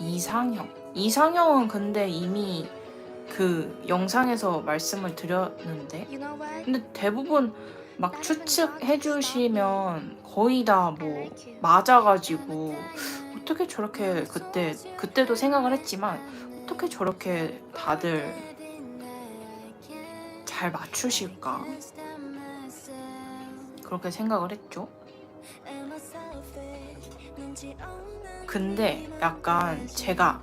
이상형. 이상형은 근데 이미 그 영상에서 말씀을 드렸는데. 근데 대부분 막 추측해 주시면 거의 다 뭐 맞아가지고 어떻게 저렇게 그때 그때도 생각을 했지만 어떻게 저렇게 다들 잘 맞추실까? 그렇게 생각을 했죠. 근데 약간 제가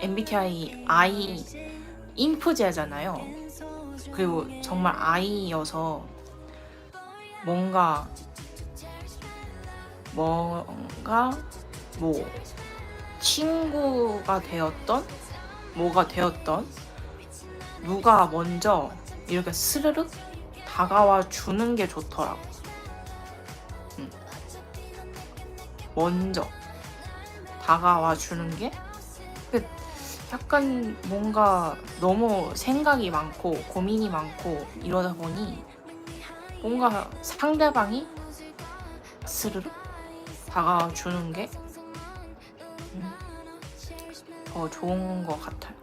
MBTI I 인프제잖아요. 그리고 정말 I여서 뭔가 뭔가 뭐 친구가 되었던 뭐가 되었던 누가 먼저 이렇게 스르륵 다가와 주는 게 좋더라고. 먼저 다가와 주는 게그 약간 뭔가 너무 생각이 많고 고민이 많고 이러다 보니 뭔가 상대방이 스르륵 다가와 주는 게 음, 더 좋은 것 같아요.